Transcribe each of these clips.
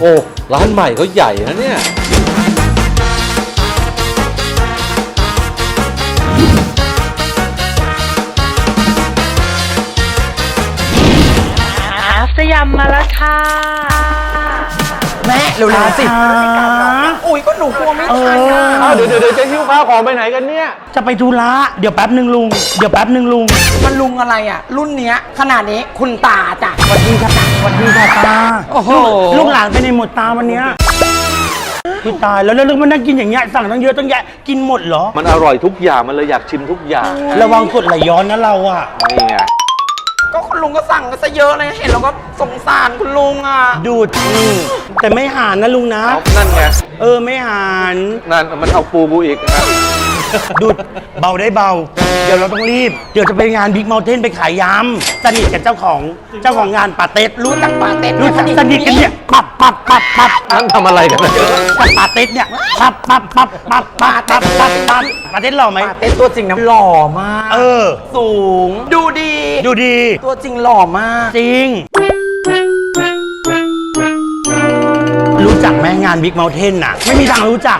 โอ้ ร้านใหม่เขาใหญ่นะเนี่ย สยามมาแล้วค่ะ เร็วๆสิอุ้ยก็หนูกลัวไม่ทันอะอ้าวเดี๋ยวเดี๋ยวเดี๋ยวจะหิ้วข้าวของไปไหนกันเนี่ย จะไปธุระเดี๋ยวแป๊บหนึ่งลุง เดี๋ยวแป๊บหนึ่งลุงมันลุงอะไรอะ รุ่นเนี้ย ขนาดนี้คุณตาจ้ะสวัสดีค่ะสวัสดีค่ะตาโอ้โห ลูกหลานไปในหมดตาวันเนี้ยคือตายแล้วแล้วแล้วมันนั่งกินอย่างเงี้ยสั่งตั้งเยอะตั้งแยะกินหมดเหรอ มันอร่อยทุกอย่างมันเลยอยากชิมทุกอย่าง ระวังกดไหลย้อนนะเราอะนี่ไง ก็คุณลุงก็สั่งกันซะเยอะเลยเห็นแล้วก็สงสารคุณลุงอะดูดอืมแต่ไม่หานนะลุงนะ เอานั่นไงเออไม่หาน นั่นมันเอาปูกูอีกนะ ดูดเบาได้เบา เดี๋ยวเราต้องรีบ เดี๋ยวจะไปงานบิ๊ก u n เทนไปขายยำสนิทกับเจ้าของเจ้าของงานปาเต็ดรู้จักปาเต็ดไหมรู้จักสนิทกันเนี่ยปับปับปับปับนั่นทำอะไรกันนะกับปาเต็ดเนี่ยปับปับปับปับปับปับปับปับปาเต็ดหล่อไหมปาเต็ดตัวจริงนะหล่อมาก เออ สูง ดูดี ดูดี ตัวจริงหล่อมาก จริง รู้จักไหมงานบิ๊ก u n เทนน่ะ ไม่มีทางรู้จัก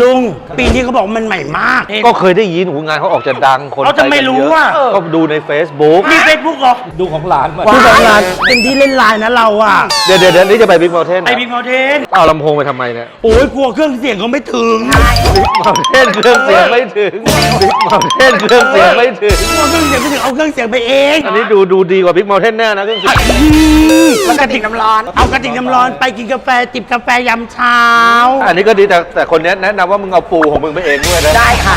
ลุง ปีนี้เขาบอกมันใหม่มากก็เคยได้ยินหูงานเขาออกจะดังคนเขาจะไม่รู้อะไปกันเยก็ดูใน Facebook มีเฟซบุ๊กเหรอดูของหลานมาดูของงานเป็นที่เล่นไลน์นะเราอะเดี๋ยวเดี๋ยวเดี๋ยวนี่จะไปบิ๊กมอลเทนไอบิ๊ก u n เทนเอาลำโพงไปทำไมเนี่ยโอ้ยกลัวเครื่องเสียงเขาไม่ถึงบิ๊กมอลเทนเครื่องเสียงไม่ถึงบิ๊กมอลเทนเครื่องเสียงไม่ถึงกลัวเครื่องเสียงไม่ถึงเอาเครื่องเสียงไปเองอันนี้ดูดูดีกว่าบิ๊กมอลเทนแน่นะเครื่องเสียงแล้วกระติกน้ำร้อนเอากระติกน้ำร้อนไปกินกาแฟจิบกาแฟยามเช้า อันนี้ก็ดีแต่แต่คนเนี้ยแนะนำว่ามึงเอาปูของมึงไปเองด้วยนะ ได้ค่ะ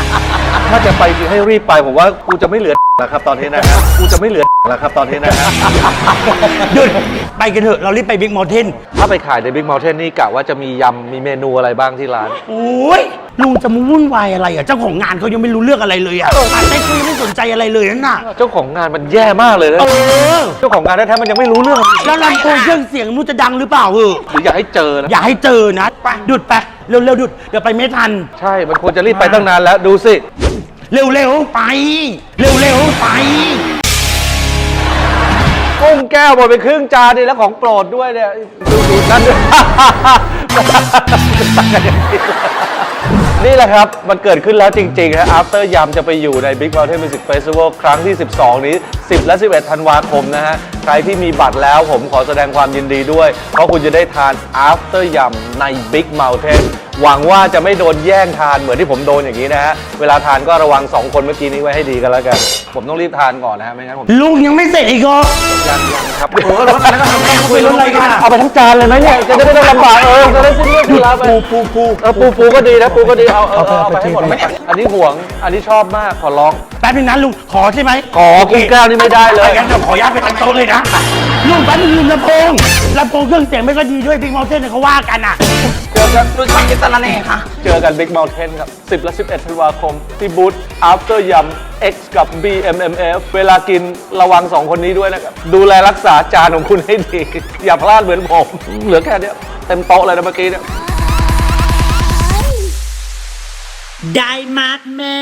ถ้าจะไปคือให้รีบไปผมว่ากูจะไม่เหลือ แล้วครับตอนนี้นะฮะกูจะไม่เหลือแล้วครับตอนนี้นะฮะหยุด ไปกันเถอะ เรารีบไปบิ๊ก u n เทนถ้าไปขายในบิ๊กมอลเทนนี่กะว่าจะมียำมีเมนูอะไรบ้างที่ร้านโอ้ย ลุงจะมาวุ่นวายอะไรอะ เจ้าของงานเขายังไม่รู้เรื่องอะไรเลยอะอาเต้เขายังไม่สนใจอะไรเลยนั่นน่ะ เจ้าของงานมันแย่มากเลยนะเออ เจ้าของงานแท้ๆมันยังไม่รู้เรื่องแล้วลำโพงเครื่องเสียงมันจะดังหรือเปล่าเออ หรืออยากให้เจอนะ อย่าให้เจอนะไปดุดไป เร็วๆดุด เดี๋ยวไปไม่ทัน ใช่ มันควรจะรีบไปตั้งนานแล้วดูสิ เร็วๆไป เร็วๆไป กุ้งแก้วหมดไปครึ่งจานนี่แล้วของโปรดด้วยเนี่ยดูดูนั่นด้วย นี่แหละครับ มันเกิดขึ้นแล้วจริงๆฮะ After ยำจะไปอยู่ใน Big Mountain Music Festival ครั้งที่ 12 นี้ 10 และ 11 ธันวาคมนะฮะ ใครที่มีบัตรแล้วผมขอแสดงความยินดีด้วย เพราะคุณจะได้ทาน After ยำใน Big Mountain หวังว่าจะไม่โดนแย่งทานเหมือนที่ผมโดนอย่างนี้นะฮะ เวลาทานก็ระวัง 2 คนเมื่อกี้นี้ไว้ให้ดีกันแล้วกัน ผมต้องรีบทานก่อนนะฮะไม่งั้นผมลุงยังไม่เสร็จอีกเหรอ ยังยัง ครับโอ้รถแล้วก็ทำแม่คุยรถอะไรกันอะเอาไปทั้งจานเลยไหมเนี่ยจะได้ไม่ต้องลำบากเออจะได้สิ้นเรื่องเวลาไปปูปูปูเออปูปูก็ดีนะปูก็ดีเอาเออเอาเอาไปไปให้หมดเอาไปอันนี้ห่วงอันนี้ชอบมากขอร้องแป๊บนึงนะลุงขอใช่ไหมขอกุ้งแก้วนี่ไม่ได้เลยงั้นเดี๋ยวขออนุญาตไปตั้งโต๊ะเลยนะลุงแป๊บนึงลืมลำโพงลำโพงเครื่องเสียงไม่ก็ดีด้วยบิ๊กมอลเทนเขาว่ากันอะ เดี๋ยวจะดูช่องกิตาแน่ค่ะ เจอกัน Big Mountain ครับ 10 และ 11ธันวาคม ที่บูธ After ยำ X กับ BMMF เวลากินระวัง2คนนี้ด้วยนะครับ ดูแลรักษาจานของคุณให้ดี อย่าพลาดเหมือนผม เหลือแค่เนี้ยเต็มโต๊ะเลยนะเมื่อกี้เนี่ย ได้มากแม่